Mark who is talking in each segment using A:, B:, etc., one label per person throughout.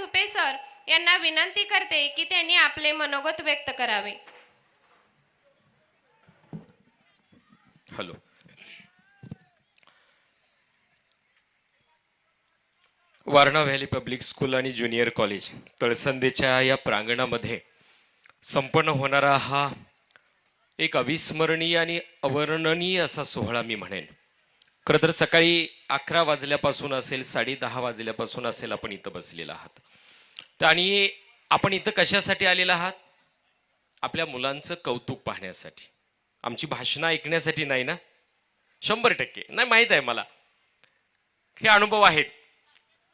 A: Supe sir यांना विनंती करते की त्यांनी आपले मनोगत व्यक्त करावे.
B: Hello. Warna valley public school आणि ज्युनियर कॉलेज तळसंदेच्या या प्रांगणामध्ये संपन्न होणारा हा एक अविस्मरणीय आणि अवर्णनीय असा सोहळा मी म्हणेन. खरं तर सकाळी अकरा वाजल्यापासून असेल साडे दहा वाजल्यापासून असेल आपण इथं बसलेला आहात. तर आणि आपण इथं कशासाठी आलेला आहात? आपल्या मुलांचं कौतुक पाहण्यासाठी. आमची भाषणं ऐकण्यासाठी नाही ना? शंभर टक्के. नाही माहीत आहे मला. हे अनुभव आहेत.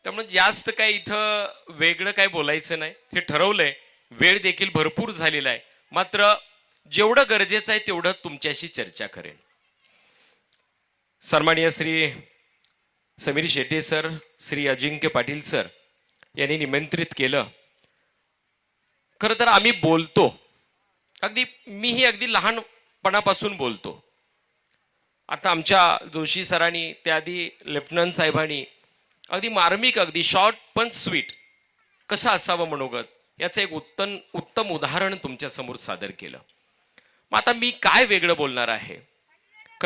B: त्यामुळे जास्त काय इथं वेगळं काय बोलायचं नाही. हे ठरवलंय. वेळ देखील भरपूर झालेला आहे. मात्र जेवढं गरजेचं आहे तेवढं तुमच्याशी चर्चा करेन. सन्माननीय श्री समीर शेट्टे सर श्री अजिंक्य पाटील सर यांनी निमंत्रित केलं. खरं तर आम्ही बोलतो. अगदी मीही अगदी लहानपणापासून बोलतो. आता आमच्या जोशी सरांनी त्याआधी लेफ्टनंट साहेबांनी अगदी मार्मिक अगदी शॉर्ट पण स्वीट कसं असावं मनोगत याचं एक उत्तम उत्तम उदाहरण तुमच्यासमोर सादर केलं. मग आता मी काय वेगळं बोलणार आहे?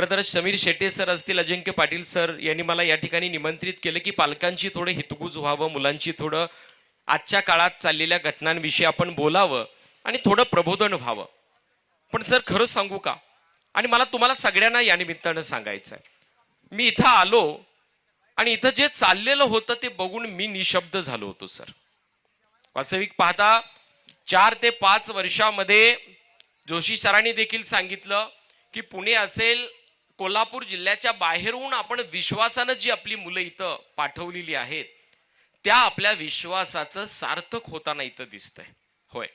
B: खरं तर समीर शेटे सर असतील अजिंक्य पाटील सर यांनी मला या ठिकाणी निमंत्रित केलं की पालकांची थोडं हितगुज व्हावं मुलांची थोडं आजच्या काळात चाललेल्या घटनांविषयी आपण बोलावं आणि थोडं प्रबोधन व्हावं. पण सर खरंच सांगू का? आणि मला तुम्हाला सगळ्यांना या निमित्तानं सांगायचं आहे मी इथं आलो आणि इथं जे चाललेलं होतं ते बघून मी निशब्द झालो होतो सर. वास्तविक पाहता चार ते पाच वर्षामध्ये जोशी सरांनी देखील सांगितलं की पुणे असेल कोल्हापूर जिल्ह्याच्या बाहेरून आपण विश्वासानं जी आपली मुलं इथं पाठवलेली आहेत त्या आपल्या विश्वासाचं सार्थक होताना इथं दिसतंय. होय.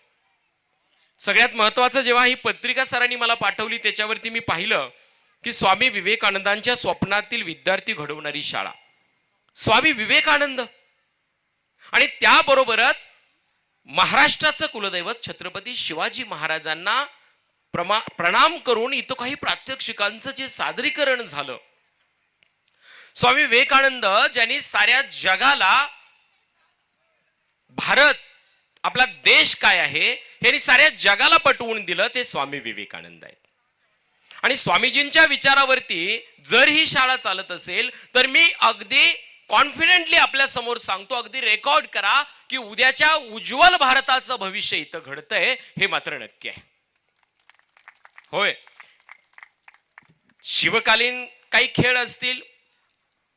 B: सगळ्यात महत्वाचं जेव्हा ही पत्रिका सरांनी मला पाठवली त्याच्यावरती मी पाहिलं की स्वामी विवेकानंदांच्या स्वप्नातील विद्यार्थी घडवणारी शाळा. स्वामी विवेकानंद. आणि त्याबरोबरच महाराष्ट्राचं कुलदैवत छत्रपती शिवाजी महाराजांना प्रमा प्रणाम करून इथं काही प्रात्यक्षिकांचं जे सादरीकरण झालं. स्वामी विवेकानंद ज्यांनी साऱ्या जगाला भारत आपला देश काय आहे यांनी साऱ्या जगाला पटवून दिलं ते स्वामी विवेकानंद आहेत. आणि स्वामीजींच्या विचारावरती जर ही शाळा चालत असेल तर मी अगदी कॉन्फिडेंटली आपल्यासमोर सांगतो अगदी रेकॉर्ड करा की उद्याच्या उज्ज्वल भारताचं भविष्य इथं घडतंय हे मात्र नक्की आहे. होय. शिवकालीन काही खेळ असतील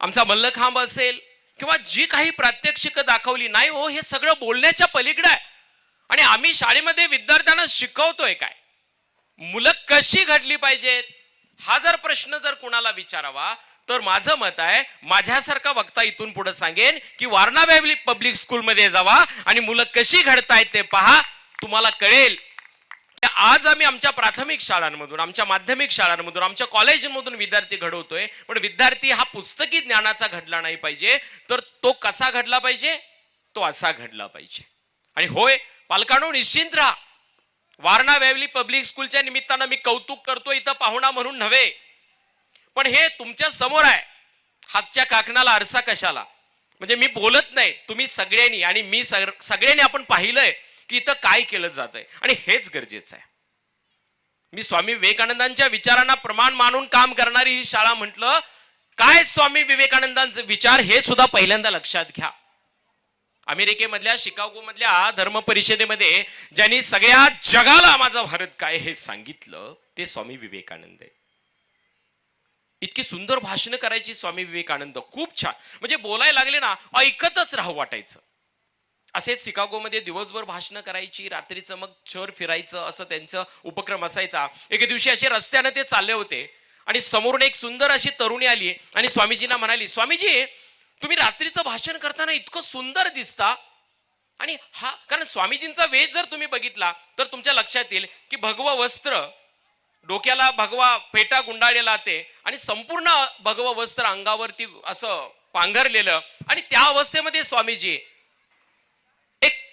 B: आमचा मल्लखांब असेल किंवा जी काही प्रात्यक्षिक दाखवली नाही हो हे सगळं बोलण्याच्या पलीकडे आहे. आणि आम्ही शाळेमध्ये विद्यार्थ्यांना शिकवतोय काय? मुलं कशी घडली पाहिजेत? हा जर प्रश्न जर कुणाला विचारावा तर माझं मत आहे माझ्यासारखा वक्ता इथून पुढे सांगेन की वारणा पब्लिक स्कूलमध्ये जावा आणि मुलं कशी घडतायत ते पहा तुम्हाला कळेल. आज आम्ही आमच्या प्राथमिक शाळांमधून आमच्या माध्यमिक शाळांमधून आमच्या कॉलेजमधून विद्यार्थी घडवतोय. पण विद्यार्थी हा पुस्तकी ज्ञानाचा घडला नाही पाहिजे. तर तो कसा घडला पाहिजे? तो असा घडला पाहिजे. आणि होय पालकांनो निश्चिंत राहा. वारणा वेवली पब्लिक स्कूलच्या निमित्तानं मी कौतुक करतो इथं पाहुणा म्हणून नव्हे. पण हे तुमच्यासमोर आहे. हातच्या काकणाला आरसा कशाला? म्हणजे मी बोलत नाही तुम्ही सगळ्यांनी आणि मी सगळ्यांनी आपण पाहिलंय. की इथं काय केलं जात आहे आणि हेच गरजेचं आहे. मी स्वामी विवेकानंदांच्या विचारांना प्रमाण मानून काम करणारी ही शाळा म्हटलं काय स्वामी विवेकानंदांचे विचार हे सुद्धा पहिल्यांदा लक्षात घ्या. अमेरिकेमधल्या शिकागो मधल्या धर्म परिषदेमध्ये ज्यांनी सगळ्या जगाला माझा भारत काय हे सांगितलं ते स्वामी विवेकानंद आहे इतकी सुंदर भाषणं करायची स्वामी विवेकानंद खूप छान. म्हणजे बोलायला लागले ना ऐकतच राहू वाटायचं. असेच शिकागोमध्ये दिवसभर भाषणं करायची रात्रीचं मग शहर फिरायचं असं त्यांचं उपक्रम असायचा. एके दिवशी असे रस्त्यानं ते चालले होते. आणि समोरून एक सुंदर अशी तरुणी आली आणि स्वामीजींना म्हणाली स्वामीजी तुम्ही रात्रीचं भाषण करताना इतकं सुंदर दिसता. आणि हा कारण स्वामीजींचा वेश जर तुम्ही बघितला तर तुमच्या लक्षात येईल की भगव वस्त्र डोक्याला भगवा फेटा गुंडाळलेला ते आणि संपूर्ण भगव वस्त्र अंगावरती असं पांघरलेलं. आणि त्या अवस्थेमध्ये स्वामीजी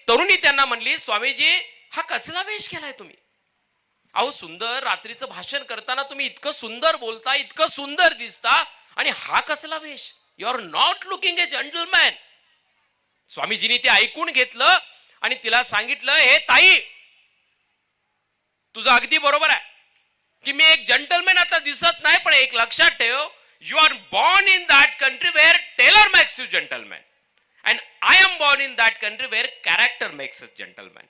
B: तरुणी त्यांना म्हणली स्वामीजी हा कसला वेश केलाय तुम्ही? अहो सुंदर रात्रीचं भाषण करताना तुम्ही इतकं सुंदर बोलता इतकं सुंदर दिसता आणि हा कसला वेश? You are not looking a gentleman स्वामीजींनी ते ऐकून घेतलं आणि तिला सांगितलं हे ताई तुझं अगदी बरोबर आहे. की मी एक जंटलमॅन आता दिसत नाही पण एक लक्षात ठेव. You are born in that country where tailor makes you gentleman and I am born in that country where character makes a gentleman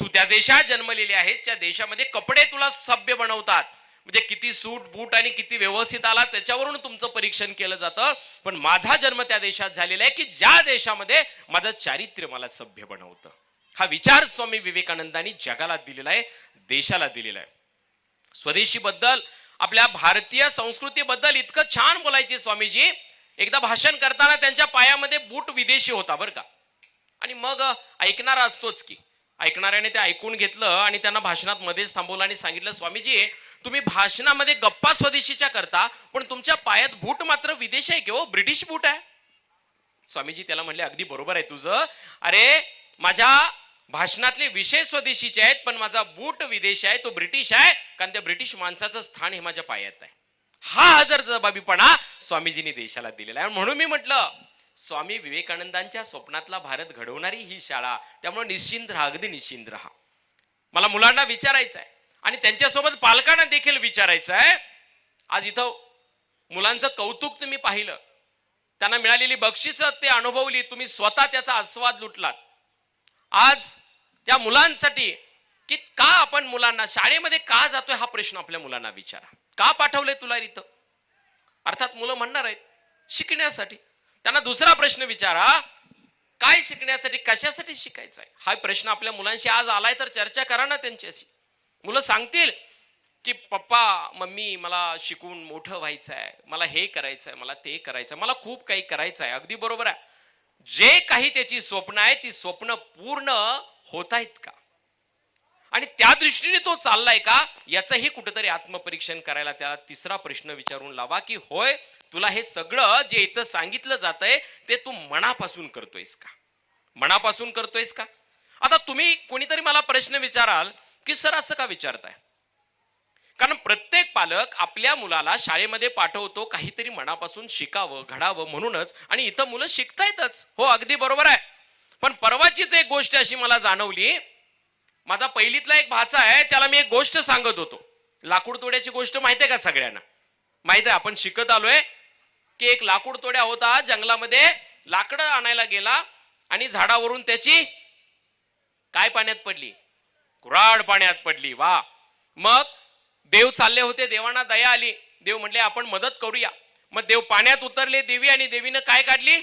B: तू त्या देशात जन्मलेली आहेस त्या देशामध्ये कपडे तुला सभ्य बनवतात. म्हणजे किती सूट बूट आणि किती व्यवस्थित आला त्याच्यावरून तुमचं परीक्षण केलं जातं. पण माझा जन्म त्या देशात झालेला आहे की ज्या देशामध्ये माझं चारित्र्य मला सभ्य बनवतं. हा विचार स्वामी विवेकानंदांनी जगाला दिलेला आहे देशाला दिलेला आहे. स्वदेशी बद्दल आपल्या भारतीय संस्कृतीबद्दल इतकं छान बोलायचे स्वामीजी. एकदा भाषण करताना त्यांच्या पायामध्ये बूट विदेशी होता बरं का. आणि मग ऐकणारा असतोच की. ऐकणाऱ्याने ते ऐकून घेतलं आणि त्यांना भाषणात मध्येच थांबवलं आणि सांगितलं स्वामीजी तुम्ही भाषणामध्ये गप्पा स्वदेशीच्या करता पण तुमच्या पायात बूट मात्र विदेशी आहे किंवा हो? ब्रिटिश बूट आहे. स्वामीजी त्याला म्हणले अगदी बरोबर आहे तुझं. अरे माझ्या भाषणातले विषय स्वदेशीचे आहेत पण माझा बूट विदेश आहे तो ब्रिटिश आहे कारण त्या ब्रिटिश माणसाचं स्थान हे माझ्या पायात आहे. हा हजर जबाबीपणा स्वामीजींनी देशाला दिलेला आहे. म्हणून मी म्हटलं स्वामी विवेकानंदांच्या स्वप्नातला भारत घडवणारी ही शाळा त्यामुळे निश्चिंत राहा अगदी निश्चिंत राहा मला मुलांना विचारायचं आहे आणि त्यांच्यासोबत पालकांना देखील विचारायचं आहे. आज इथं मुलांचं कौतुक तुम्ही पाहिलं. त्यांना मिळालेली बक्षिसं ते अनुभवली तुम्ही स्वतः त्याचा आस्वाद लुटलात. आज त्या मुलांसाठी की का आपण मुलांना शाळेमध्ये का जातोय हा प्रश्न आपल्या मुलांना विचारा. का पाठवलंय तुला इथं? अर्थात मुलं म्हणणार आहेत शिकण्यासाठी. त्यांना दुसरा प्रश्न विचारा काय शिकण्यासाठी कशासाठी शिकायचं आहे हा प्रश्न आपल्या मुलांशी आज आलाय तर चर्चा करा ना त्यांच्याशी. मुलं सांगतील की पप्पा मम्मी मला शिकून मोठं व्हायचं आहे मला हे करायचं आहे मला ते करायचं आहे मला खूप काही करायचं आहे अगदी बरोबर आहे. जे काही त्याची स्वप्न आहे ती स्वप्न पूर्ण होत आहेत का? आणि त्या दृष्टीने तो चाललाय का? याचंही कुठेतरी आत्मपरीक्षण करायला त्याला तिसरा प्रश्न विचारून लावा की होय तुला हे सगळं जे इथं सांगितलं जातंय ते तू मनापासून करतोयस का? मनापासून करतोयस का? आता तुम्ही कोणीतरी मला प्रश्न विचाराल की सर असं का विचारताय? कारण प्रत्येक पालक आपल्या मुलाला शाळेमध्ये पाठवतो काहीतरी मनापासून शिकावं घडावं म्हणूनच आणि इथं मुलं शिकतायतच. हो अगदी बरोबर आहे. पण परवाचीच एक गोष्ट अशी मला जाणवली माझा पहिलीतला एक भाचा आहे त्याला मी एक गोष्ट सांगत होतो. लाकूड तोड्याची गोष्ट माहिती आहे का सगळ्यांना? माहिती आहे आपण शिकत आलोय की एक लाकूड तोड्या होता जंगलामध्ये लाकडं आणायला गेला आणि झाडावरून त्याची काय पाण्यात पडली? कुराड पाण्यात पडली. वा. मग देव चालले होते देवांना दया आली. देव म्हणले आपण मदत करूया. मग देव पाण्यात उतरले देवी आणि देवीनं काय काढली?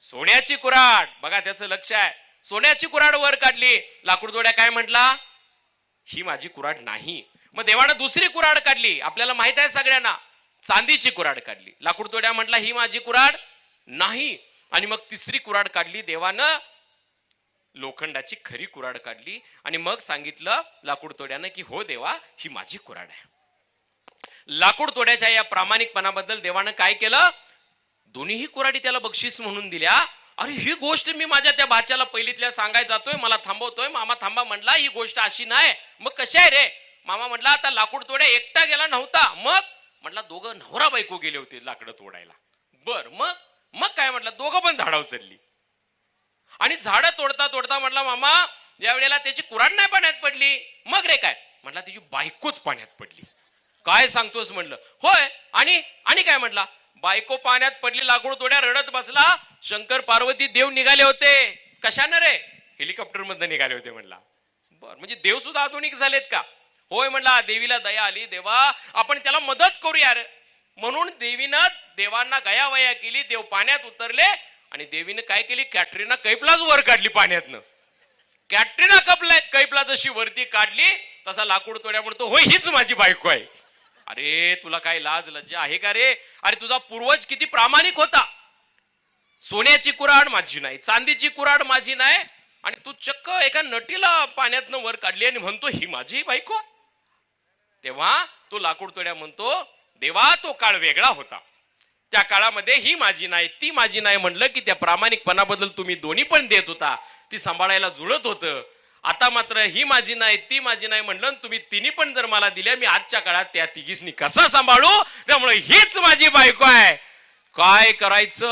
B: सोन्याची कुराड बघा त्याचं लक्ष आहे. सोन्याची कुराड वर काढली. लाकूडतोड्या काय म्हटला? ही माझी कुराड नाही. मग देवानं दुसरी कुराड काढली. आपल्याला माहीत आहे सगळ्यांना. चांदीची कुराड काढली. लाकूडतोड्या म्हटला ही माझी कुराड नाही. आणि मग तिसरी कुराड काढली. देवानं लोखंडाची खरी कुराड काढली. आणि मग सांगितलं लाकूडतोड्यानं की हो देवा ही माझी कुराड आहे. लाकूड तोड्याच्या या प्रामाणिकपणाबद्दल देवानं काय केलं? दोन्हीही कुराडी त्याला बक्षीस म्हणून दिल्या. अरे ही गोष्ट मी माझ्या त्या बाच्याला पहिलीतल्या सांगाय जातोय मला थांबवतोय. मामा थांबा म्हणला ही गोष्ट अशी नाही. मग कशी आहे रे? मामा म्हटला आता लाकूड तोड्या एकटा गेला नव्हता. मग म्हटला दोघं नवरा बायको गेले होते लाकडं तोडायला. बर मग? मग काय? म्हटलं दोघं पण झाडं उचलली आणि झाडं तोडता तोडता म्हटला मामा या वेळेला त्याची कुराण नाही पाण्यात पडली. मग रे काय? म्हटला तिची बायकोच पाण्यात पडली. काय सांगतोस? म्हणलं. होय आणि आणि काय? म्हटला बायको पाण्यात पडली लाकूड तोड्या रडत बसला. शंकर पार्वती देव निघाले होते. कशानं रे? हेलिकॉप्टर मधनं निघाले होते म्हणला. बर म्हणजे देव सुद्धा आधुनिक झालेत का? होय म्हणला देवीला दया आली देवा आपण त्याला मदत करूया म्हणून देवीनं देवांना गयावया केली देव पाण्यात उतरले आणि देवीनं काय केली? कॅटरीना कैपलाच वर काढली पाण्यातनं. कॅटरीना कपला कैपला जशी वरती काढली तसा लाकूड तोड्या म्हणतो होय हीच माझी बायको आहे. अरे तुला काय लाज लज्जा आहे का रे? अरे तुझा पूर्वज किती प्रामाणिक होता. सोन्याची कुराड माझी नाही चांदीची कुराड माझी नाही आणि तू चक्क एका नटीला पाण्यातनं वर काढली आणि म्हणतो ही माझी बायको. तेव्हा तो लाकूड तोड्या म्हणतो देवा तो काळ वेगळा होता. त्या काळामध्ये ही माझी नाही ती माझी नाही. म्हणलं की त्या प्रामाणिकपणाबद्दल तुम्ही दोन्ही पण देत होता. ती सांभाळायला जुळत होतं. आता मात्र ही माझी नाही ती माझी नाही म्हणलं तुम्ही तिन्ही पण जर मला दिल्या मी आजच्या काळात त्या तिघीसनी कसा सांभाळू? त्यामुळे हीच माझी बायको आहे. काय करायचं?